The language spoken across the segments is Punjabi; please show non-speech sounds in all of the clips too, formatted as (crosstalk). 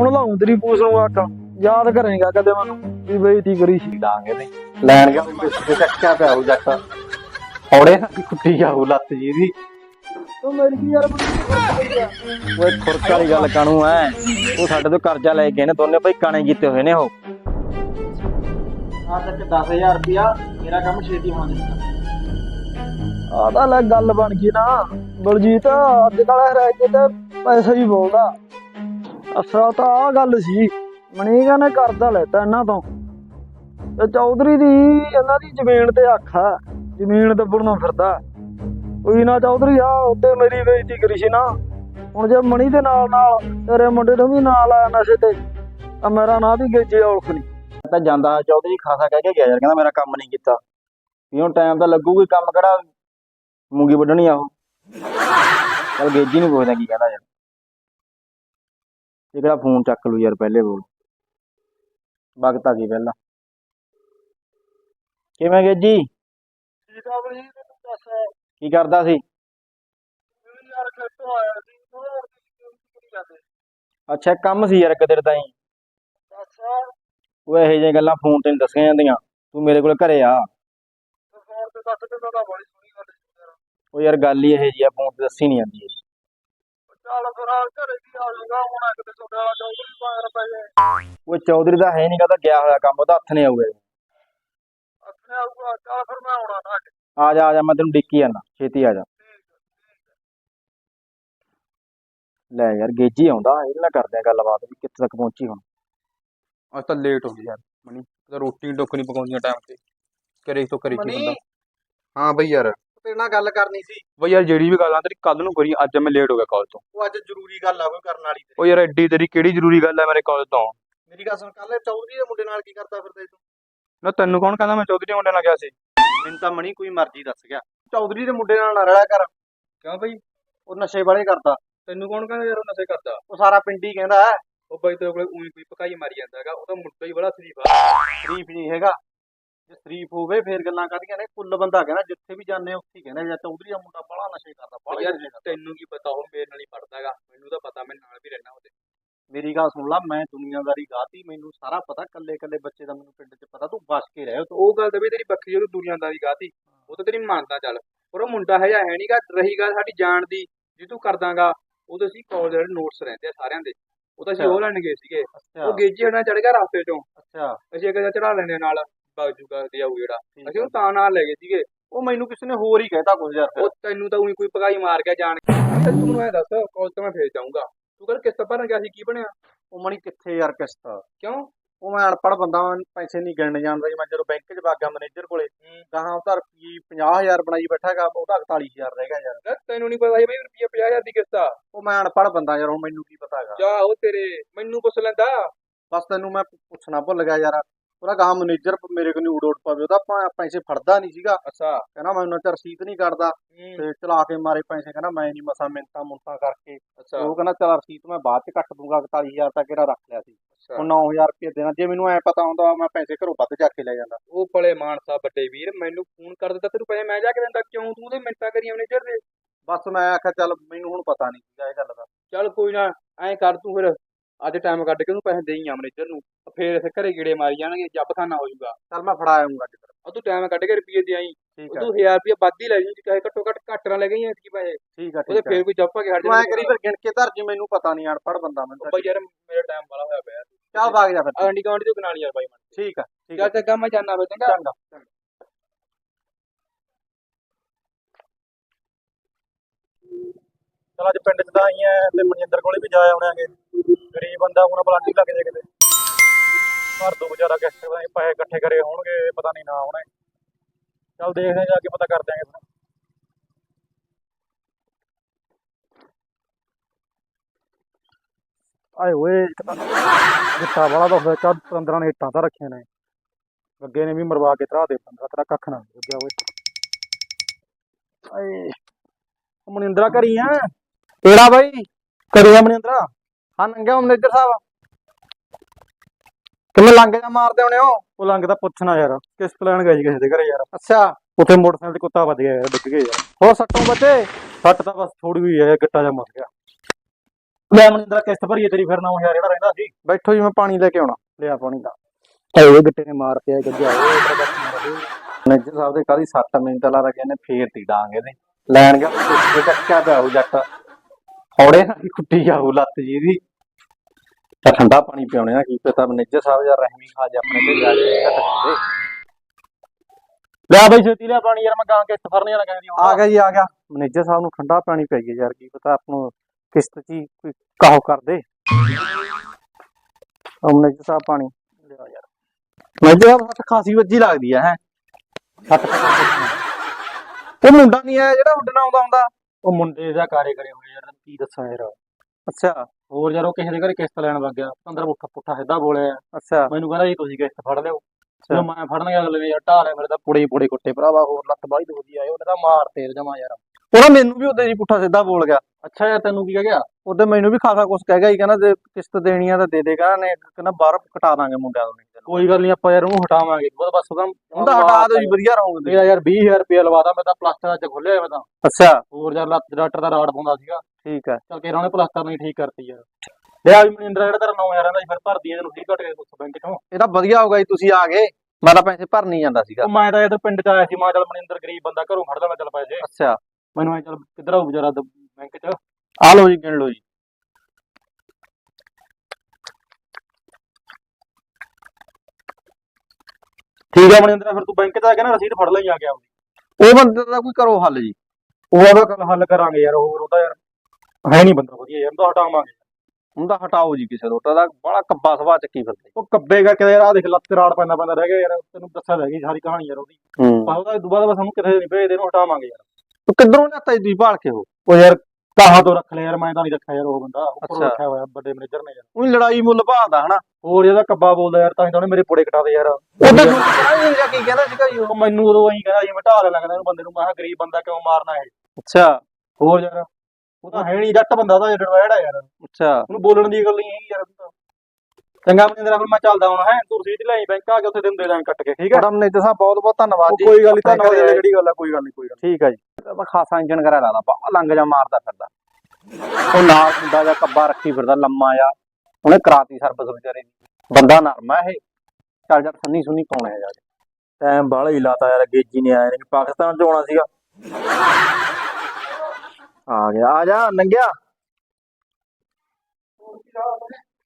ਹੁਣ ਲਾਉਂ ਤੇਰੀ ਪੂਛ ਨੂੰ ਆਕਾ ਯਾਦ ਕਰੇਗਾ ਕਦੇ ਮੈਨੂੰ ਵੀ ਬੇਇੱਜ਼ਤੀ ਕਰੀ ਸੀ। ਡਾਂਗੇ ਨੇ ਲੈਣ ਗਿਆ ਤੇ ਚੱਕਿਆ ਪਿਆ ਉਹ ਜੱਟ। ਹੌੜੇ ਦੀ ਕੁੱਟੀ ਜਾਊ ਲੱਤ ਜੀ ਦੀ। ਤੂੰ ਮੇਰੀ ਕੀ ਯਾਰ ਓਏ ਖੁਰਕ ਵਾਲੀ ਗੱਲ ਕਾਣੂ ਐ? ਉਹ ਸਾਡੇ ਤੋਂ ਕਰਜ਼ਾ ਲੈ ਕੇ ਨੇ ਦੋਨੇ ਭਾਈ ਕਾਣੇ ਕੀਤੇ ਹੋਏ ਨੇ ਉਹ। ਆ ਤੱਕ 10000 ਰੁਪਿਆ ਮੇਰਾ ਕੰਮ ਛੇਤੀ ਹੋਣਾ ਚਾਹੀਦਾ। ਆ ਤਾਂ ਲੈ ਗੱਲ ਬਣ ਗਈ ਨਾ। ਬਲਜੀਤ ਅੱਜ ਕੱਲ ਰਹਿ ਕੇ ਤੇ ਪੈਸਾ ਹੀ ਬੋਲਦਾ। ਅਸਲ ਤਾਂ ਆ ਗੱਲ ਸੀ। ਮਣੀਗਾ ਨੇ ਕਰਜ਼ਾ ਲੈਤਾ ਇਹਨਾਂ ਤੋਂ। ਤੇ ਚੌਧਰੀ ਦੀ ਇਹਨਾਂ ਦੀ ਜ਼ਮੀਨ ਤੇ ਅੱਖ ਆ। ਜ਼ਮੀਨ ਦੱਬਣ ਨੂੰ ਫਿਰਦਾ। ਕੋਈ ਨਾ ਚੌਧਰੀ, ਆ ਉੱਤੇ ਮੇਰੀ ਬੇਇੱਜ਼ਤੀ ਕਰੀ ਸੀ ਨਾ। ਹੁਣ ਜੇ ਮਣੀ ਦੇ ਨਾਲ ਨਾਲ ਤੇਰੇ ਮੁੰਡੇ ਨੂੰ ਵੀ ਨਾਲ ਆਇਆ ਨਸ਼ੇ ਤੇ, ਤਾਂ ਮੇਰਾ ਨਾਂ ਵੀ ਗੇਜੇ ਔਲਖ ਨਹੀਂ ਤਾਂ ਜਾਂਦਾ ਚੌਧਰੀ ਖਾਸਾ ਕਹਿ ਕੇ ਗਿਆ ਯਾਰ, ਕਹਿੰਦਾ ਮੇਰਾ ਕੰਮ ਨਹੀਂ ਕੀਤਾ। ਵੀ ਹੁਣ ਟਾਈਮ ਤਾਂ ਲੱਗੂਗੀ, ਕੰਮ ਕਿਹੜਾ ਮੂੰਗੀ ਵੱਢਣੀ ਆ ਉਹ। ਚਲ ਗੇਜੀ ਨੂੰ ਪੁੱਛਦਾ ਕੀ ਕਹਿੰਦਾ ਯਾਰ। ਇਹ ਕਿਹੜਾ ਫੋਨ ਚੱਕ ਲੂ ਯਾਰ ਪਹਿਲੇ ਬੋਲ ਵਕਤ ਆ ਗਈ ਪਹਿਲਾਂ। ਕਿਵੇਂ ਗੇਜੀ ਠੀਕ ਆ ਬਲਜੀਤ ਤੂੰ ਦੱਸ। ਕੀ ਕਰਦਾ ਸੀ? ਮੈਨੂੰ ਯਾਰ ਖੇਤੋਂ ਆਇਆ ਸੀ। ਉਹ ਹੋਰ ਕੀ ਕਰਦੇ ਅੱਛਾ ਕੰਮ ਸੀ ਯਾਰ ਕਿਤੇ ਤਾਈ। ਦੱਸ। ਉਹ ਇਹੋ ਜਿਹੀਆਂ ਗੱਲਾਂ ਫੋਨ ਤੇ ਨਹੀਂ ਦੱਸੀਆਂ ਜਾਂਦੀਆਂ। ਤੂੰ ਮੇਰੇ ਕੋਲ ਘਰੇ ਆ। ਤੂੰ ਫੋਨ ਤੇ ਦੱਸ ਦੇ ਤਾਂ ਬੜੀ ਸੋਹਣੀ ਗੱਲ ਸੀ ਯਾਰ। ਉਹ ਯਾਰ ਗੱਲ ਹੀ ਇਹੋ ਜਿਹੀ ਆ ਫੋਨ ਤੇ ਦੱਸੀ ਨਹੀਂ ਜਾਂਦੀ ਹੈਗੀ। ਚੱਲ ਫਿਰ ਆ ਘਰੇ ਕੀ ਆ ਜਾਊਗਾ ਹੁਣ ਇੱਕ ਤੇ ਤੁਹਾਡੇ ਵਾਲਾ ਚੌਧਰੀ ਪਾਗਰ ਪਏ ਉਹ ਚੌਧਰੀ ਦਾ ਹੈ ਨਹੀਂ ਕਹਦਾ ਗਿਆ ਹੋਇਆ ਕੰਮ ਉਹਦਾ ਹੱਥ ਨਹੀਂ ਆਊਗਾ। ਅੱਥੇ ਆਊਗਾ ਚੱਲ ਫਿਰ ਮੈਂ ਆਉਣਾ ਨਾ ਅੱਜ। ਆ ਜਾ ਆ ਜਾ ਮੈਂ ਤੈਨੂੰ ਡਿੱਕੀ ਜਾਂਦਾ ਛੇਤੀ ਆ ਜਾ। ਲੈ ਯਾਰ ਗੇਜੀ ਆਉਂਦਾ ਇਹਦੇ ਨਾਲ ਕਰਦੇ ਆ ਗੱਲਬਾਤ ਵੀ ਕਿੱਥੇ ਤੱਕ ਪਹੁੰਚੀ ਹੁਣ। ਅੱਜ ਤਾਂ ਲੇਟ ਹੋ ਗਈ ਯਾਰ ਮਣੀ ਤਾਂ ਰੋਟੀ ਟੁੱਕ ਨਹੀਂ ਪਕਾਉਂਦੀਆਂ ਟਾਈਮ ਤੇ। ਕਰੇ ਤੋਂ ਕਰੇ ਕੀ ਮਨੀ? ਬੰਦਾ? ਹਾਂ ਬਈ ਯਾਰ। ਤੇਰੇ ਨਾਲ ਗੱਲ ਕਰਨੀ ਸੀ। ਬਈ ਯਾਰ ਜਿਹੜੀ ਵੀ ਗੱਲ ਆ ਤੇਰੀ ਕੱਲ ਨੂੰ ਕਰੀ ਅੱਜ ਮੈਂ ਲੇਟ ਹੋ ਗਿਆ ਕਾਲਜ ਤੋਂ। ਉਹ ਅੱਜ ਜ਼ਰੂਰੀ ਗੱਲ ਆ ਕੋਈ ਕਰਨ ਵਾਲੀ ਉਹ ਯਾਰ ਐਡੀ ਤੇਰੀ ਕਿਹੜੀ ਜ਼ਰੂਰੀ ਗੱਲ ਹੈ ਮੇਰੇ ਕਾਲਜ ਤੋਂ? ਮੇਰੀ ਗੱਲ ਸੁਣ ਕੱਲ ਚੌਧਰੀ ਦੇ ਮੁੰਡੇ ਨਾਲ ਕੀ ਕਰਦਾ ਫਿਰਦਾ ਤੂੰ? ਨਾ ਤੈਨੂੰ ਕੌਣ ਕਹਿੰਦਾ ਮੈਂ ਚੌਧਰੀ ਮੁੰਡੇ ਨਾਲ ਗਿਆ ਸੀ? ਮੈਨੂੰ ਤਾਂ ਮਣੀ ਕੋਈ ਮਰਜ਼ੀ ਦੱਸ ਗਿਆ। ਚੌਧਰੀ ਦੇ ਮੁੰਡੇ ਨਾਲ ਨਾ ਰਲਿਆ ਕਰ। ਕਿਉਂ ਬਈ? ਉਹ ਨਸ਼ੇ ਵਾਲੇ ਕਰਦਾ। ਤੈਨੂੰ ਕੌਣ ਕਹਿੰਦਾ ਯਾਰ ਉਹ ਨਸ਼ੇ ਕਰਦਾ? ਉਹ ਸਾਰਾ ਪਿੰਡ ਹੀ ਕਹਿੰਦਾ। ਉਹ ਬਈ ਤੇਰੇ ਕੋਲੇ ਉਹੀ ਕੋਈ ਪਕਾਈ ਮਾਰੀ ਜਾਂਦਾ ਹੈਗਾ ਉਹਦਾ ਮੁੰਡਾ ਹੀ ਬੜਾ ਸ਼ਰੀਫ ਆ। ਸ਼ਰੀਫ ਨਹੀਂ ਹੈਗਾ। ਜੇ ਸ਼ਰੀਫ ਹੋਵੇ ਫੇਰ ਗੱਲਾਂ ਕਰਦੀਆਂ ਨੇ? ਕੁੱਲ ਬੰਦਾ ਕਹਿੰਦਾ ਜਿੱਥੇ ਵੀ ਜਾਂਦੇ ਉੱਥੇ ਹੀ ਕਹਿੰਦਾ। ਜਾਂ ਚੌਧਰੀ ਦਾ ਮੁੰਡਾ ਬੜਾ ਨਸ਼ੇ ਕਰਦਾ ਬੜਾ ਯਾਰ ਨਸ਼ੇ ਕਰਦਾ। ਤੈਨੂੰ ਕੀ ਪਤਾ ਉਹ ਮੇਰੇ ਨਾਲ ਹੀ ਪੜਦਾ ਹੈਗਾ। ਮੈਨੂੰ ਤਾਂ ਪਤਾ ਮੈਂ ਨਾਲ ਵੀ ਰਹਿਣਾ ਉਹਦੇ। ਮੇਰੀ ਗੱਲ ਸੁਣ ਲਾ ਮੈਂ ਦੁਨੀਆਦਾਰੀ ਗਾਤੀ ਮੈਨੂੰ ਸਾਰਾ ਪਤਾ। ਕੱਲੇ ਕੱਲੇ ਬੱਚੇ ਦਾ ਮੈਨੂੰ ਪਿੰਡ 'ਚ ਪਤਾ ਤੂੰ ਬਚ ਕੇ ਰਹਿ ਤੂੰ ਉਹ ਗੱਲ ਤਾਂ ਵੀ ਤੇਰੀ ਬੱਕਰੀ ਉਹ ਦੁਨੀਆ ਦਾ ਦੀ ਗਾਤੀ ਉਹ ਤਾਂ ਤੇਰੀ ਮੰਨਦਾ ਚੱਲ। ਪਰ ਉਹ ਮੁੰਡਾ ਹੈ ਜਾਂ ਹੈ ਨਹੀਂਗਾ ਰਹੀ ਗੱਲ ਸਾਡੀ ਜਾਣ ਦੀ ਜੇ ਤੂੰ ਕਰਦਾਗਾ ਉਹਦੇ ਸੀ ਕਾਲਜ ਦੇ ਨੋਟਸ ਰਹਿੰਦੇ ਆ ਸਾਰਿਆਂ ਦੇ। ਉਹ ਤਾਂ ਅਸੀਂ। ਉਹ ਲੈਣ ਗਏ ਸੀਗੇ। ਉਹ ਗੇਜੀ ਹਣਾ ਚੜ ਗਿਆ ਰਸਤੇ ਚੋਂ। ਅੱਛਾ। ਅਸੀਂ ਇੱਕ ਚੜਾ ਲੈਣੇ ਨਾਲ। ਬਾਜੂਗਾ ਦੇ ਆਊ ਜਿਹੜਾ। ਅਸੀਂ। ਉਹ ਤਾਂ ਨਾਲ ਲੈ ਗਏ ਸੀਗੇ। ਉਹ ਮੈਨੂੰ ਕਿਸੇ ਨੇ ਹੋਰ ਹੀ ਕਹਿਤਾ ਕੁਝ ਯਾਰ। ਫਿਰ। ਉਹ ਤੈਨੂੰ ਤਾਂ ਉਹੀ ਕੋਈ ਪਕਾਈ ਮਾਰ ਗਿਆ ਜਾਣ ਕੇ। ਤੇ ਤੂੰ ਮੈਨੂੰ ਐ ਦੱਸ ਕਾਲਜ ਤੋਂ ਮੈਂ ਫੇਰ ਜਾਊਂਗਾ। ਤੂੰ ਕਰ ਕਿਸ ਭਰਨ ਗਿਆ ਸੀ ਕੀ ਬਣਿਆ? ਉਹ ਮਣੀ ਕਿੱਥੇ ਯਾਰ ਕਿਸ਼ਤ? ਕਿਉਂ? ਉਹ ਮੈਂ ਅਨਪੜ ਬੰਦਾ ਵਾਂ, ਪੈਸੇ ਨਹੀਂ ਗਿਣਨ ਜਾਣਦਾ ਜੀ। ਮੈਂ ਜਦੋਂ ਬੈਂਕ 'ਚ ਵਾਗਾ ਮੈਨੇਜਰ ਕੋਲੇ ਗਾਹਾਂ ਉਹਦਾ ਰੁਪਈ 50000 ਬਣਾਈ ਬੈਠਾਗਾ ਉਹਦਾ 41000 ਰਹਿ ਗਿਆ ਯਾਰ। ਤੈਨੂੰ ਨਹੀਂ ਪਤਾ ਸੀ ਬਈ ਰੁਪਈਆ 50000 ਦੀ ਕਿਸ਼ਤ ਆ। ਉਹ ਮੈਂ ਅਨਪੜ ਬੰਦਾ ਯਾਰ ਹੁਣ ਮੈਨੂੰ ਕੀ ਪਤਾਗਾ ਜਾ ਉਹ ਤੇਰੇ ਮੈਨੂੰ ਪੁੱਛ ਲੈਂਦਾ। ਬਸ ਤੈਨੂੰ ਮੈਂ ਪੁੱਛਣਾ ਭੁੱਲ ਗਿਆ ਯਾਰ। ਉਹਦਾ ਗਾਹਾਂ ਮੈਨੇਜਰ ਮੇਰੇ ਕੋਲ ਨਹੀਂ ਉਡ ਉਡ ਪਵੇ ਉਹਦਾ ਆਪਾਂ ਪੈਸੇ ਫੜਦਾ ਨਹੀਂ ਸੀਗਾ। ਅੱਛਾ। ਕਹਿੰਦਾ ਮੈਂ ਉਹਨਾਂ ਚ ਰਸੀਦ ਨਹੀਂ ਕਰਦਾ। ਹੂੰ, ਤੇ ਚਲਾ ਕੇ ਮਾਰੇ ਪੈਸੇ ਕਹਿੰਦਾ ਮੈਂ ਨਹੀਂ ਮਸਾ ਮਿੰਤਾ ਮੁੰਤਾ ਕਰਕੇ। ਤੇ ਉਹ ਕਹਿੰਦਾ ਚਲ ਰਸੀਦ ਮੈਂ ਬਾਅਦ ਚ ਕੱਟ ਦੂੰਗਾ 41000 ਤੱਕ ਇਹਦਾ ਰੱਖ ਲਿਆ ਸੀ। ਉਹ 9000 ਰੁਪਏ ਦੇਣਾ ਜੇ ਮੈਨੂੰ ਐ ਪਤਾ ਹੁੰਦਾ ਮੈਂ ਪੈਸੇ ਘਰੋਂ ਵੱਧ ਜਾ ਕੇ ਲੈ ਜਾਂਦਾ। ਉਹ ਭਲੇ ਮਾਨਸਾ ਵੱਡੇ ਵੀਰ ਮੈਨੂੰ ਫੋਨ ਕਰ ਦਿੱਤਾ ਤੈਨੂੰ ਪੈਸੇ ਮੈਂ ਜਾ ਕੇ ਦਿੰਦਾ ਕਿਉਂ ਤੂੰ ਉਹਦੇ ਮਿੰਟਾਂ ਕਰੀਆਂ ਮੈਨੇਜਰ ਦੇ? ਬਸ ਮੈਂ ਆਖਿਆ ਚੱਲ ਮੈਨੂੰ ਹੁਣ ਪਤਾ ਨਹੀਂ ਸੀਗਾ ਇਹ ਗੱਲ ਦਾ। ਚੱਲ ਕੋਈ ਨਾ ਐਂ ਕਰ ਤੂੰ ਫਿਰ। ਅੱਜ ਟਾਈਮ ਕੱਢ ਕੇ ਉਹਨੂੰ ਪੈਸੇ ਦੇਈ ਆ ਮੈਨੇਜਰ ਨੂੰ ਫੇਰ ਇੱਥੇ ਘਰੇ ਗੀੜੇ ਮਾਰੀ ਜਾਣਗੇ ਜੱਬ ਖਾਨਾ ਹੋ ਜਾਊਗਾ। ਚੱਲ ਮੈਂ ਫੜਾ ਆਉਂਗਾ ਅੱਜ ਫਿਰ ਉਹ ਤੂੰ ਟਾਈਮ ਕੱਢ ਕੇ ਰੁਪਈਏ ਦੇ ਆਈ। ਠੀਕ ਤੂੰ 1000 ਰੁਪਏ ਵੱਧ ਹੀ ਲੈ ਜੀ ਚਾਹੇ ਘੱਟੋ ਘੱਟ ਘੱਟ ਨਾ ਲੈ ਗਈ ਐ ਕੀ ਪੈਸੇ। ਠੀਕ ਹੈ ਉਹਦੇ ਠੀਕ ਫੇਰ ਕੋਈ ਜੱਬ ਕੇ ਹਟ ਤੂੰ ਐ ਕਰੀ ਫਿਰ ਗਿਣ ਕੇ ਧਰ ਜੀ ਮੈਨੂੰ ਪਤਾ ਨਹੀਂ ਅਨਪੜ ਬੰਦਾ ਮੈਂ ਬਾਈ ਯਾਰ ਮੇਰਾ ਟਾਈਮ ਵਾਲਾ ਹੋਇਆ ਪਿਆ। ਚੱਲ ਭਾਗ ਜਾ ਫਿਰ ਆਂਡੀ ਕਾਉਂਡੀ ਤੋਂ ਲਈ ਯਾਰ ਬਾਈ ਮਨ ਠੀਕ ਹੈ ਠੀਕ ਹੈ ਚੱਲ ਚੰਗਾ ਮੈਂ ਜਾਣਾ ਵੇ ਚੰਗਾ। ਚੰਗਾ। ਚਲ ਅੱਜ ਪਿੰਡ ਚ ਤਾਂ ਆਈ ਐ ਤੇ ਮਨਿੰਦਰ ਕੋਲੇ ਵੀ ਜਾ ਆਉਣਾਂਗੇ ਗਰੀਬ ਬੰਦਾ ਹੁਣ ਬਲਾਂਟੀ ਲੱਗ ਜੇ ਕਿਤੇ। ਘਰ ਤੋਂ ਵਿਚਾਰਾ ਕਿਸ਼ਤ ਦਾ ਪੈਸੇ ਇਕੱਠੇ ਕਰੇ ਹੋਣਗੇ, ਪਤਾ ਨਹੀਂ ਨਾ ਹੋਣੇ ਚੱਲ ਦੇਖਦੇ ਜਾ ਕੇ ਪਤਾ ਕਰ ਦਿਆਂਗੇ ਫਿਰ। ਆਏ ਓਏ ਇੱਕ ਤਾਂ ਗਿੱਟਾ ਵਾਲਾ ਦੱਸਦਾ ਚੱਲ ਪੰਦਰਾਂ ਨੇ ਇੱਟਾਂ ਤਾਂ ਰੱਖੀਆਂ ਨੇ। ਅੱਗੇ ਨੇ ਵੀ ਮਰਵਾ ਕੇ ਧਰਾ ਦੇ ਪੰਦਰਾਂ ਤੇਰਾ ਕੱਖ ਨਾ ਲੱਗਿਆ ਓਏ। ਆਏ, ਮਨਿੰਦਰਾ ਕਰੀ ਆ? ਤੇਰਾ ਬਾਈ? ਕਰੀਆ ਮਨਿੰਦਰਾ? ਹਾਂ ਨੰਗਿਆ ਮੈਨੇਜਰ ਸਾਹਿਬ। ਕਿਵੇਂ ਲੰਘ ਜਾ ਮਾਰਦੇ ਹੋਣੇ ਹੋ ਉਹ ਲੰਘ ਤਾਂ ਪੁੱਛਣਾ ਯਾਰ ਕਿਸ ਪਲਾਨ ਗਈ ਕਿਸੇ ਦੇ ਘਰੇ ਯਾਰ। ਅੱਛਾ। ਉੱਥੇ ਮੋਟਰਸਾਈਕਲ ਤੇ ਕੁੱਤਾ ਵੱਜ ਗਿਆ ਯਾਰ ਡਿੱਗ ਗਿਆ ਯਾਰ। ਹੋਰ ਸੱਟੋਂ ਬੱਚੇ? ਸੱਟ ਤਾਂ ਬਸ ਥੋੜੀ ਹੋਈ ਹੈ ਗਿੱਟਾ ਜਾ ਮਰ ਗਿਆ। ਲੈ ਮਨਿੰਦਰ ਕਿਸ਼ਤ ਭਰੀਏ ਤੇਰੀ ਫਿਰ 9000 ਜਿਹੜਾ ਰਹਿੰਦਾ ਸੀ। ਬੈਠੋ ਜੀ ਮੈਂ ਪਾਣੀ ਲੈ ਕੇ ਆਉਣਾ। ਲਿਆ ਪਾਣੀ ਦਾ। ਓਏ ਗਿੱਟੇ ਨੇ ਮਾਰ ਪਿਆ ਗੱਜਿਆ ਮੈਨੇਜਰ ਸਾਹਿਬ ਦੇ ਕਾਦੀ 7 ਮਿੰਟ ਲਾ ਰਗੇ ਨੇ ਫੇਰ ਤੀ ਡਾਂਗ ਇਹਦੇ। ਲੈਣ ਗਿਆ। ਟੱਕਿਆ ਪਿਆ ਉਹ ਜੱਟ। ਹੌੜੇ ਨਾਲ ਹੀ ਕੁੱਟੀ ਜਾਊ ਲੱਤ ਜੀ ਦੀ ਤਾਂ ਠੰਡਾ ਪਾਣੀ ਪਿਉਣੇ ਆ ਕੀ ਪਤਾ ਮੈਨੇਜਰ ਸਾਹਿਬ ਯਾਰ ਰਹਿਮੀ ਖਾ ਜਾ ਆਪਣੇ ਤੇ ਜਾ ਕੇ ਟੱਕਦੇ ਲਿਆ ਬਈ ਛੇਤੀ ਲਿਆ ਪਾਣੀ ਯਾਰ ਮੈਂ ਗਾਂ ਕੇ ਫਰਨੇ ਵਾਲਾ ਕਹਿੰਦੀ ਆ ਗਿਆ ਜੀ ਆ ਗਿਆ। ਮੈਨੇਜਰ ਸਾਹਿਬ ਨੂੰ ਠੰਡਾ ਪਾਣੀ ਪੈ ਗਿਆ ਯਾਰ ਕੀ ਪਤਾ ਆਪ ਨੂੰ ਕਿਸ਼ਤ ਚ ਹੀ ਕੋਈ ਕਾਹੋ ਕਰ ਦੇ। ਉਹ ਮੈਨੇਜਰ ਸਾਹਿਬ ਪਾਣੀ ਲਿਆ ਯਾਰ। ਮੈਨੇਜਰ ਸਾਹਿਬ ਹੱਥ ਖਾਸੀ ਵੱਜੀ ਲੱਗਦੀ ਆ ਹੈ। ਹੱਥ ਉਹ ਮੁੰਡਾ ਨਹੀਂ ਆਇਆ ਜਿਹੜਾ ਉੱਡਣਾ ਆਉਂਦਾ ਹੁੰਦਾ ਉਹ ਮੁੰਡੇ ਦਾ ਕਾਰੇ ਕਰੇ ਹੋਏ ਯਾਰ ਕੀ ਦੱਸਾਂ ਯਾਰ। ਅੱਛਾ। ਹੋਰ ਯਾਰ ਉਹ ਕਿਸੇ ਦੇ ਘਰੇ ਕਿਸ਼ਤ ਲੈਣ ਵਗ ਗਿਆ। ਅੰਦਰ ਪੁੱਠਾ ਪੁੱਠਾ ਸਿੱਧਾ ਬੋਲਿਆ। ਅੱਛਾ। ਮੈਨੂੰ ਕਹਿੰਦਾ ਜੀ ਤੁਸੀਂ ਕਿਸ਼ਤ ਫੜ ਲਿਓ। ਜਦੋਂ ਮੈਂ ਫੜਨ ਗਿਆ ਅਗਲੇ ਯਾਰ ਢਾਹ ਲਿਆ ਮੇਰੇ ਤਾਂ ਪੁੜੇ ਹੀ ਪੁੜੇ ਕੁੱਟੇ ਭਰਾਵਾ ਹੋਰ ਲੱਤ ਬਾਈ ਦੁਖਦੀ ਆਏ ਉਹਨੇ ਤਾਂ ਮਾਰ ਤੇਰ ਜਮਾ ਯਾਰ। ਉਹਦਾ ਮੈਨੂੰ ਵੀ ਉਹਦੇ ਜੀ ਪੁੱਠਾ ਸਿੱਧਾ ਬੋਲ ਗਿਆ। ਅੱਛਾ ਯਾਰ ਤੈਨੂੰ ਕੀ ਕਹਿ ਗਿਆ? ਉਹਦੇ ਮੈਨੂੰ ਵੀ ਖਾਸਾ ਕੁਝ ਕਹਿ ਗਿਆ ਹੀ ਕਹਿੰਦਾ ਜੇ ਕਿਸ਼ਤ ਦੇਣੀ ਆ ਤਾਂ ਦੇ ਦੇ। ਕਹਿੰਦਾ ਨੇ ਕਹਿੰਦਾ ਬਾਹਰ ਕਟਾ ਦਾਂਗੇ ਮੁੰਡਿਆਂ ਨੂੰ। ਕੋਈ ਗੱਲ ਨਹੀਂ ਆਪਾਂ ਯਾਰ ਉਹਨੂੰ ਹਟਾਵਾਂਗੇ। ਬਸ ਬਸ ਉਹਦਾ ਹੁੰਦਾ ਹਟਾ ਦਿਓ ਜੀ ਵਧੀਆ ਰਹੋਗੇ ਮੇਰਾ ਯਾਰ 20000 ਰੁਪਏ ਲਵਾਦਾ ਮੈਂ ਤਾਂ ਪਲਾਸਟਰ ਅੱਜ ਖੋਲਿਆ ਮੈਂ ਤਾਂ। ਅੱਛਾ। ਹੋਰ ਯਾਰ ਲੱਤ ਡਾਕਟਰ ਦਾ ਰਾੜ ਪਾਉਂਦਾ ਸੀਗਾ। ਠੀਕ ਹੈ ਚੱਲ ਕੇ ਉਹਨੇ ਪਲਾਸਟਰ ਨਹੀਂ ਠੀਕ ਕਰਤੀ ਯਾਰ ਲਿਆ ਵੀ ਮਨਿੰਦਰ ਜਿਹੜਾ ਤੇਰਾ 9000 ਦਾ ਫਿਰ ਭਰਦੀ ਇਹਨੂੰ ਠੀਕ ਘਟ ਕੇ ਉਸ ਬੈਂਕ ਚੋਂ। ਇਹ ਤਾਂ ਵਧੀਆ ਹੋਗਾ ਜੀ ਤੁਸੀਂ ਆ ਗਏ। ਮੈਂ ਤਾਂ ਪੈਸੇ ਭਰ ਨਹੀਂ ਜਾਂਦਾ ਸੀਗਾ। ਉਹ ਮੈਂ ਤਾਂ ਇਧਰ ਪਿੰਡ ਚ ਆਇਆ ਸੀ ਮੈਂ ਚੱਲ ਮਨਿੰਦਰ ਗਰੀਬ ਬੰਦਾ ਘਰੋਂ ਖੜਦਾ ਮੈਂ ਚੱਲ ਪੈਸੇ। ਅੱਛਾ। ਮੈਨੂੰ ਐ ਚੱਲ ਕਿੱਧਰ ਆਊ ਵਿਚਾਰਾ ਬੈਂਕ ਚ। ਆ ਲਓ ਜੀ ਗਿਣ ਲਓ ਜੀ। ਠੀਕ ਆ ਮਨਿੰਦਰ ਫਿਰ ਤੂੰ ਬੈਂਕ ਚ ਆ ਕੇ ਨਾ ਰਸੀਦ ਫੜ ਲਈ ਆ ਗਿਆ ਉਹ ਬੰਦੇ ਦਾ ਕੋਈ ਕਰੋ ਹੱਲ ਜੀ। ਉਹ ਉਹਦਾ ਕੱਲ ਹੱਲ ਕਰਾਂਗੇ ਯਾਰ ਹੋਰ ਉਹਦਾ ਯਾਰ ਹੈ ਨਹੀਂ ਬੰਦਾ ਵਧੀਆ ਯਾਰ ਉਹਦਾ ਹਟਾਵਾਂਗੇ। ਉਹਦਾ ਹਟਾਓ ਜੀ ਕਿਸੇ ਰੋਟਾ ਦਾ ਬੜਾ ਕੱਬਾ ਸਵਾ ਚੱਕੀ ਫਿਰਦੇ। ਉਹ ਕੱਬੇ ਕਰਕੇ ਯਾਰ ਆ ਦੇਖ ਲੱਤ ਰਾੜ ਪੈਂਦਾ ਪੈਂਦਾ ਰਹਿ ਗਿਆ ਯਾਰ ਤੈਨੂੰ ਦੱਸਿਆ ਤਾਂ ਹੈਗੀ ਸਾਰੀ ਕਹਾਣੀ ਯਾਰ ਉਹਦੀ। ਹੂੰ। ਪਰ ਉਹਦਾ ਦੁਬਾਰਾ ਬਸ ਸਾਨੂੰ ਕਿਤੇ ਨਹੀਂ ਭੇਜਦੇ ਇਹਨੂੰ ਹਟਾਵਾਂਗੇ ਯਾਰ। ਤੂੰ ਕਿੱਧਰੋਂ ਲਿਆਤਾ ਜੀ ਭਾਲ ਕੇ ਉਹ? ਉਹ ਯਾਰ ਕਾਹਾਂ ਤੋਂ ਰੱਖ ਲਿਆ ਯਾਰ ਮੈਂ ਤਾਂ ਨਹੀਂ ਰੱਖਿਆ ਯਾਰ ਉਹ ਬੰਦਾ ਉੱਪਰੋਂ। ਰੱਖਿਆ ਹੋਇਆ ਵੱਡੇ ਮੈਨੇਜਰ ਨੇ ਯਾਰ। ਉਹੀ ਲੜਾਈ ਮੁੱਲ ਭਾਲਦਾ ਹਨਾ? ਹੋਰ ਇਹਦਾ ਕੱਬਾ ਬੋਲਦਾ ਯਾਰ ਤਾਂ ਹੀ ਤਾਂ ਉਹਨੇ ਮੇਰੇ ਪੁੜੇ ਕਟਾ ਦੇ ਯਾਰ ਉਹਦਾ ਕੀ ਕਹਿੰਦਾ ਸੀਗਾ ਜੀ ਉਹ? ਮੈਨੂੰ ਉਦੋਂ ਐਂ ਕਹਿੰਦਾ ਜੀ ਮੈਂ ਕਹਿੰਦਾ ਇਹਨੂੰ ਬੰਦੇ ਨੂੰ ਮੈਂ ਕਿਹਾ ਗਰੀਬ ਬੰਦਾ ਕਿਉਂ ਮਾਰਨਾ ਇਹ? ਅੱਛਾ। ਹੋਰ ਯਾਰ। ਉਹ ਤਾਂ ਹੈ ਨਹੀਂ ਜੱਟ ਬੰਦਾ ਉਹਦਾ ਡਰਵਾਇੜ ਆ ਯਾਰ। ਅੱਛਾ। ਉਹਨੂੰ ਬੋਲਣ ਦੀ ਗੱਲ ਨਹੀਂ ਹੈਗੀ ਯਾਰ। ਉਹਨੂੰ ਤਾਂ। ਚੰਗਾ ਮਨਿੰਦਰ ਫਿਰ ਮੈਂ ਚੱਲਦਾ ਹੁਣ ਹੈ। ਤੂੰ ਰਸੀਦ ਲੈ ਆਈ ਬੈਂਕ ਆ ਕੇ ਉੱਥੇ ਦਿਨ ਦੇ ਕੱਟ ਕੇ ਠੀਕ ਹੈ ਮੈਡਮ ਮੈਨੇਜਰ ਸਾਹਿਬ ਬਹੁਤ ਬਹੁਤ ਧੰਨਵਾਦ ਜੀ। ਕੋਈ ਗੱਲ ਨਹੀਂ ਧੰਨਵਾਦ ਆਏ। ਜਿਹੜੀ ਗੱਲ ਆ ਕੋਈ ਗੱਲ ਨਹੀਂ ਕੋਈ ਗੱਲ ਠੀਕ ਹੈ ਜੀ। ਇਹ ਤਾਂ ਖਾਸਾ ਇੰਜਨ ਕਰਾ ਲਾਦਾ ਬਾਹਲਾ ਲੰਗ ਜਾ ਮਾਰਦਾ ਫਿਰਦਾ। ਉਹ ਨਾਲ ਮੁੰਡਾ ਜਾਂ ਕੱਬਾ ਰੱਖੀ ਫਿਰਦਾ ਲੰਮਾ ਆ ਉਹਨੇ ਕਰਾਤੀ ਸਰਵਿਸ ਵਿਚਾਰੇ ਦੀ। ਬੰਦਾ ਨਰਮ ਆ ਇਹ। ਚੱਲ ਜਾ ਸੰਨੀ ਸੁਨੀ ਪਾਉਣੇ ਆ ਜਾ ਕੇ ਟਾਈਮ ਬਾਹਲਾ ਹੀ ਲਾਤਾ ਯਾਰ ਗੇਜੀ ਨੇ ਆਇਆ ਨਹੀਂ ਪਾਕਿਸਤਾਨ ਚ ਆਉਣਾ ਸੀਗਾ। ਆ ਗਿਆ। ਆ ਜਾ ਨੰਗਿਆ।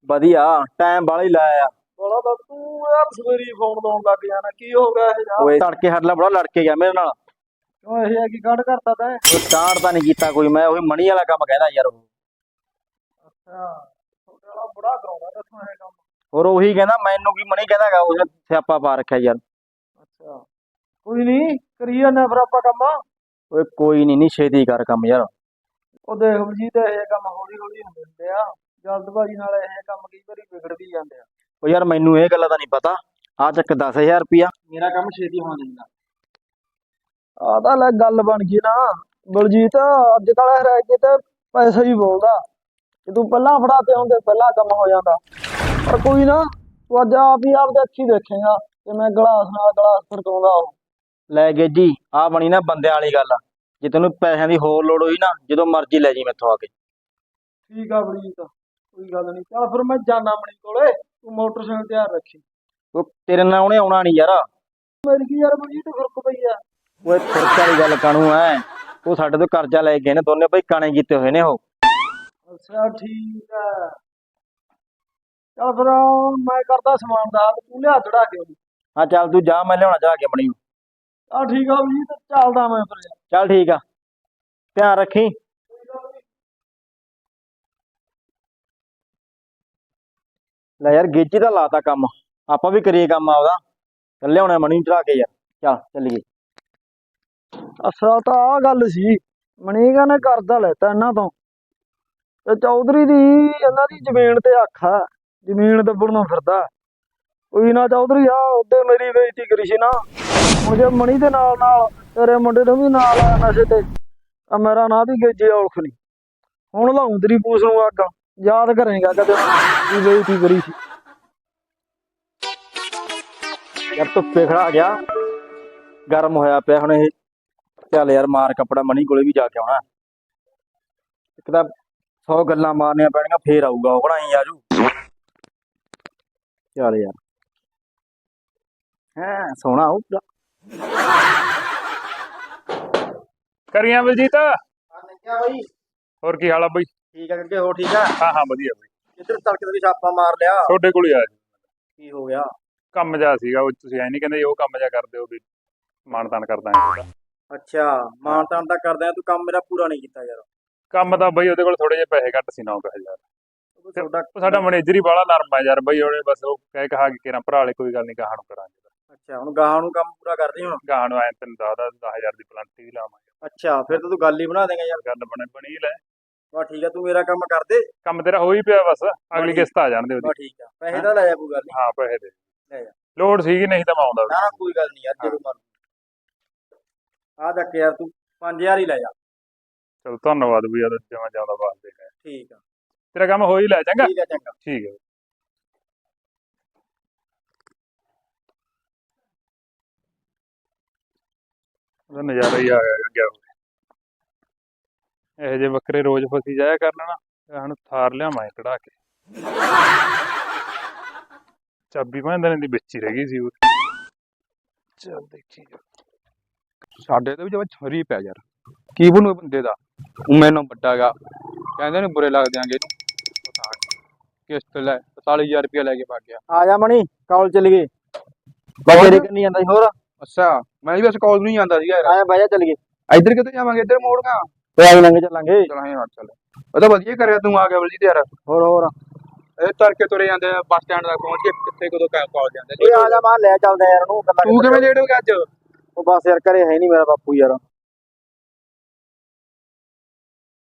ਵਧੀਆ ਟਾਈਮ ਬਾਹਲਾ ਹੀ ਲਾਇਆ ਬੜਾ ਤਾਂ ਤੂੰ ਯਾਰ ਸਵੇਰੀ ਫੋਨ ਲਾਉਣ ਲੱਗ ਜਾਣਾ ਕੀ ਹੋ ਗਿਆ ਇਹ ਜਾ ਓਏ ਤੜਕੇ ਹੱਡ ਲਾ ਬੜਾ ਲੜ ਕੇ ਗਿਆ ਮੇਰੇ ਨਾਲ। ਕਿਉਂ ਇਹ ਆ ਕੀ ਕਰਤਾ ਤੈਂ? ਉਹ ਤਾਂ ਨਹੀਂ ਕੀਤਾ ਕੋਈ ਮੈਂ ਉਹੀ ਮਣੀ ਵਾਲਾ ਕੰਮ ਕਹਿੰਦਾ ਯਾਰ ਉਹ। ਅੱਛਾ ਤੁਹਾਡੇ ਵਾਲਾ ਬੜਾ ਕਰਾਉਂਦਾ ਦੱਸੋ ਇਹ ਕੰਮ। ਹੋਰ ਉਹੀ ਕਹਿੰਦਾ ਮੈਨੂੰ ਕੀ ਮਣੀ ਕਹਿੰਦਾਗਾ ਉਹ ਸਿਆਪਾ ਪਾ ਰੱਖਿਆ ਯਾਰ। ਅੱਛਾ ਕੋਈ ਨਹੀਂ ਕਰੀ ਜਾਂਦੇ ਫਿਰ ਆਪਾਂ ਕੰਮ। ਓਏ ਕੋਈ ਨਹੀਂ ਨਹੀਂ ਛੇਤੀ ਕਰ ਕੰਮ ਯਾਰ। ਉਹ ਦੇਖ ਬਲਜੀਤ ਇਹ ਕੰਮ ਹੌਲੀ ਹੌਲੀ ਹੁੰਦੇ ਹੁੰਦੇ ਆ ਜਲਦਬਾਜ਼ੀ ਨਾਲ ਇਹ ਕੰਮ ਕਈ ਵਾਰੀ ਵਿਗੜ ਵੀ ਜਾਂਦੇ ਆ। ਉਹ ਯਾਰ ਮੈਨੂੰ ਇਹ ਗੱਲਾਂ ਦਾ ਨਹੀਂ ਪਤਾ ਆ ਚੱਕ 10000 ਰੁਪਿਆ ਮੇਰਾ ਕੰਮ ਛੇਤੀ ਹੋਣਾ ਚਾਹੀਦਾ ਆ ਤਾਂ ਲੈ ਗੱਲ ਬਣ ਗਈ ਨਾ ਬਲਜੀਤ ਅੱਜ ਕੱਲ ਰਹਿ ਕੇ ਤੇ ਪੈਸਾ ਹੀ ਬੋਲਦਾ। ਜੇ ਤੂੰ ਪਹਿਲਾਂ ਫੜਾਤੇ ਹੁੰਦੇ ਪਹਿਲਾਂ ਕੰਮ ਹੋ ਜਾਂਦਾ। ਪਰ ਕੋਈ ਨਾ ਤੂੰ ਅੱਜ ਆਪ ਹੀ ਆਪਦੇ ਅੱਖੀ ਦੇਖੇਗਾ ਕਿ ਮੈਂ ਗਲਾਸ ਨਾਲ ਗਲਾਸ ਖੜਕਾਉਂਦਾ ਉਹ ਲੈ ਗੇਜੀ ਆ ਬਣੀ ਨਾ ਬੰਦਿਆਂ ਵਾਲੀ ਗੱਲ। ਜੇ ਤੈਨੂੰ ਪੈਸਿਆਂ ਦੀ ਹੋਰ ਲੋੜ ਹੋਈ ਨਾ ਜਦੋਂ ਮਰਜ਼ੀ ਲੈ ਜੀ ਮੈਥੋਂ ਆ ਕੇ। ਠੀਕ ਆ ਬਲਜੀਤ ਕੋਈ ਗੱਲ ਨਹੀਂ। ਚੱਲ ਫਿਰ ਮੈਂ ਜਾਣਾ ਮਣੀ ਕੋਲੇ ਤੂੰ ਮੋਟਰਸਾਈਕਲ ਤਿਆਰ ਰੱਖੀ। ਉਹ ਤੇਰੇ ਨਾਲ ਉਹਨੇ ਆਉਣਾ ਨਹੀਂ ਯਾਰ। ਮੇਰੀ ਕੀ ਯਾਰ ਬਲਜੀਤ ਫ਼ਰਕ ਪਈ ਆ। ਓਏ ਖਰਚਾ ਵਾਲੀ ਗੱਲ ਕਾਣੂ ਐ? ਉਹ ਸਾਡੇ ਤੋਂ ਕਰਜ਼ਾ ਲੈ ਕੇ ਗਏ ਨੇ ਦੋਨੇ ਬਈ ਕਾਣੇ ਕੀਤੇ ਹੋਏ ਨੇ ਉਹ। ਅੱਛਾ ਠੀਕ ਆ। ਚੱਲ ਫਿਰ ਮੈਂ ਕਰਦਾ ਸਮਾਨ ਦਾ ਤੂੰ ਲਿਆ ਚੜਾ ਕੇ। ਉਹਨੂੰ ਹਾਂ ਚੱਲ ਤੂੰ ਜਾ ਮੈਂ ਲਿਆਉਣਾ ਜਾ ਕੇ ਬਣੀ ਆ ਠੀਕ ਆ ਬਲਜੀਤ ਚੱਲਦਾ ਮੈਂ ਫਿਰ ਚੱਲ ਠੀਕ ਆ। ਧਿਆਨ ਰੱਖੀ। ਲੈ ਯਾਰ ਗੇਜੀ ਦਾ ਲਾਤਾ ਕੰਮ। ਆਪਾਂ ਵੀ ਕਰੀਏ ਕੰਮ ਆਪਦਾ। ਚੱਲ ਲਿਆਉਣਾ ਮਣੀ ਚੜਾ ਕੇ ਯਾਰ। ਚੱਲ ਚੱਲੀਏ। ਅਸਲ ਤਾਂ ਆ ਗੱਲ ਸੀ। ਮਣੀਗਾ ਨੇ ਕਰਜ਼ਾ ਲੈਤਾ ਇਹਨਾਂ ਤੋਂ। ਤੇ ਚੌਧਰੀ ਦੀ ਇਹਨਾਂ ਦੀ ਜ਼ਮੀਨ ਤੇ ਅੱਖ ਆ। ਜ਼ਮੀਨ ਦੱਬਣ ਨੂੰ ਫਿਰਦਾ। ਕੋਈ ਨਾ ਚੌਧਰੀ ਆ ਉਹਦੇ ਮੇਰੀ ਬੇਇੱਜ਼ਤੀ ਕਰੀ ਸੀ ਨਾ। ਹੁਣ ਮਣੀ ਦੇ ਨਾਲ ਨਾਲ, ਤੇਰੇ ਮੁੰਡੇ ਨੂੰ ਵੀ ਨਾਲ ਆ ਨਸ਼ੇ ਤੇ। ਆ ਮੇਰਾ ਨਾਂ ਵੀ ਗੇਜੇ ਔਲਖ ਨਹੀਂ ਹੁਣ ਲਾਉਂ ਤੇਰੀ ਪੂਛ ਨੂੰ ਅੱਗ। ਯਾਦ ਕਰੇਗਾ ਕਦੇ ਵੀ ਬੇਇੱਜ਼ਤੀ ਕਰੀ ਸੀ? ਯਾਰ ਧੁੱਪੇ ਖੜਾ ਗਿਆ। ਗਰਮ ਹੋਇਆ ਪਿਆ ਹੁਣ ਇਹ। ਚੱਲ ਯਾਰ ਮਾਰ ਕੱਪੜਾ, ਮਣੀ ਕੋਲੇ ਵੀ ਜਾ ਕੇ ਆਉਣਾ। ਇੱਕ ਤਾਂ 100 ਗੱਲਾਂ ਮਾਰਨੀਆਂ ਪੈਣੀਆਂ, ਫੇਰ ਆਊਗਾ ਉਹ ਬਣਾਈ ਆਜੂ ਚੱਲ ਯਾਰ। ਹਾਂ, ਸੋਹਣਾ ਉਹ (laughs) ਕਰੀਆਂ ਬਲਜੀਤ? ਕਿਆ ਬਾਈ? ਹੋਰ ਕੀ ਹਾਲ ਆ ਬਈ? ਠੀਕ ਆ ਕਰਕੇ ਹੋ ਠੀਕ ਆ? ਹਾਂ ਹਾਂ ਵਧੀਆ ਬਈ। ਇੱਧਰ ਤੜਕੇ ਤੇ ਛਾਪਾ ਮਾਰ ਲਿਆ। ਤੁਹਾਡੇ ਕੋਲ ਹੀ ਆਇਆ ਸੀ। ਕੀ ਹੋ ਗਿਆ? ਕੰਮ ਜਾ ਸੀਗਾ ਉਹ ਤੁਸੀਂ ਐ ਨਹੀਂ ਕਹਿੰਦੇ ਉਹ ਕੰਮ ਜਾ ਕਰਦੇ ਹੋ ਵੀ ਮਾਨਤਾਨ ਕਰਦਾ ਹਾਂ ਅੱਛਾ ਮਾਨ ਤਾਨ ਤਾਂ ਕਰਦਾ ਤੂੰ ਕੰਮ ਮੇਰਾ ਪੂਰਾ ਨਹੀਂ ਕੀਤਾ ਯਾਰ। ਕੰਮ ਤਾਂ ਬਈ ਉਹਦੇ ਕੋਲ ਥੋੜੇ ਜਿਹੇ ਪੈਸੇ ਘੱਟ ਸੀ ਨਾ ਉਹ ਯਾਰ ਤੁਹਾਡਾ ਉਹ ਸਾਡਾ ਮੈਨੇਜਰ ਹੀ ਬਾਹਲਾ ਨਰਮ ਆ ਯਾਰ ਬਈ ਉਹਨੇ ਬਸ ਉਹ ਕਹਿ ਕਹਾ ਕਿ ਕਿਰਾਂ ਭਰਾ ਵਾਲੇ ਕੋਈ ਗੱਲ ਨਹੀਂ ਨੂੰ ਕਰਾਂਗੇ। ਅੱਛਾ ਹੁਣ ਗਾਹਾਂ ਨੂੰ ਕੰਮ ਪੂਰਾ ਕਰ ਰਹੀ ਹੁਣ? ਗਾਹਾਂ ਨੂੰ ਐ ਤੈਨੂੰ ਦੱਸਦਾ 10000 ਦੀ ਪਲੰਟੀ ਵੀ ਲਾਵਾਂਗੇ ਅੱਛਾ ਫਿਰ ਤਾਂ ਤੂੰ ਗੱਲ ਹੀ ਬਣਾ ਦੇਗਾ ਯਾਰ। ਗੱਲ ਬਣੇ ਬਣੀ ਲੈ। ਵਾ ਠੀਕ ਆ ਤੂੰ ਮੇਰਾ ਕੰਮ ਕਰ ਦੇ। ਕੰਮ ਤੇਰਾ ਹੋ ਹੀ ਪਿਆ ਬਸ ਅਗਲੀ। ਕਿਸ਼ਤ ਆ ਜਾਣ ਦੇ ਉਹਦੀ। ਵਾ ਠੀਕ ਆ ਪੈਸੇ ਤਾਂ ਲੈ ਜਾ ਕੋਈ ਗੱਲ ਨਹੀਂ ਹਾਂ ਪੈਸੇ ਦੇ। ਲੈ ਜਾ ਲੋੜ ਸੀਗੀ ਨਹੀਂ ਤਾਂ ਮੈਂ ਆਉਂਦਾ ਨਾ ਨਾ ਕੋਈ ਗੱਲ ਨਹੀਂ ਯਾਰ ਜਦੋਂ ਮਰ ਆ ਜਾ ਯਾਰ ਤੂੰ 5000 ਹੀ ਲੈ ਜਾ ਚਲੋ ਧੰਨਵਾਦ ਵੀ ਯਾਰ ਜਮਾ ਜਾਂਦਾ ਵਾਸਤੇ ਠੀਕ ਆ। ਤੇਰਾ ਕੰਮ ਹੋ ਹੀ ਲੈ ਚੰਗਾ? ਠੀਕ ਆ ਚੰਗਾ। ਠੀਕ ਹੈ ਉਹਦਾ ਨਜ਼ਾਰਾ ਹੀ ਆ ਗਿਆ ਗਿਆ ਇਹ ਜੇ ਬੱਕਰੇ ਰੋਜ਼ ਫਸੀ ਜਾਇਆ ਕਰਨ ਨਾ ਤੇ ਹੁਣ ਥਾਰ ਲਿਆਵਾਂ ਕਢਾ ਕੇ। ਚਾਬੀ ਭਾਂਦੇ ਨੇ ਦੀ ਵਿੱਚ ਹੀ ਰਹਿ ਗਈ ਸੀ ਉਹ। ਚੱਲ ਦੇਖੀ ਜਾ। ਸਾਡੇ ਤੇ ਵੀ ਜਿਵੇਂ ਛਰੀ ਪਿਆ ਯਾਰ। ਕੀ ਬਣੂ ਇਹ ਬੰਦੇ ਦਾ? ਉਹ ਮੈਨੂੰ ਵੱਡਾਗਾ ਕਹਿੰਦੇ ਨੇ ਬੁਰੇ ਲੱਗ ਇਹਨੂੰ ਕਿਸ਼ਤ ਲੈ 40000 ਰੁਪਇਆ ਲੈ ਕੇ ਭੱਗ ਗਿਆ। ਆ ਜਾ ਮਣੀ ਕਾਲ ਚੱਲ ਗਏ ਬਾਬੇ ਕੰਨੀ ਜਾਂਦਾ ਸੀ ਹੋਰ? ਅੱਛਾ ਮੈਂ ਵੀ ਬਸ ਕਾਲ ਨਹੀਂ ਜਾਂਦਾ ਸੀਗਾ ਯਾਰ। ਆਇਆ ਬਾਈ ਜਾ ਚੱਲ ਗਏ ਇੱਧਰ ਕਿੱਥੇ ਜਾਵਾਂਗੇ? ਇੱਧਰ ਮੋੜਗਾ। ਤੇ ਆਈ ਲੰਘ ਚੱਲਾਂਗੇ। ਚਲ ਹਾਂ ਚੱਲ। ਉਹ ਤਾਂ ਵਧੀਆ ਕਰਿਆ ਤੂੰ ਆ ਗਿਆ ਬਲਜੀਤ ਯਾਰ। ਹੋਰ ਹੋਰ। ਇਹ ਤੜਕੇ ਤੁਰੇ ਜਾਂਦੇ ਆ ਬੱਸ ਸਟੈਂਡ ਤੱਕ ਪਹੁੰਚ ਕੇ ਕਿੱਥੇ ਕਦੋਂ ਕਾਲ ਜਾਂਦੇ ਓਏ ਆ ਜਾ ਮਾਂ ਲੈ ਚੱਲਦੇ ਯਾਰ ਉਹਨੂੰ ਗੱਲਾਂ ਤੂੰ ਕਿਵੇਂ ਲੇਟ ਹੋ ਗਿਆ ਅੱਜ? ਉਹ ਬਸ ਯਾਰ ਘਰੇ ਹੈ ਨਹੀਂ ਮੇਰਾ ਬਾਪੂ ਯਾਰ।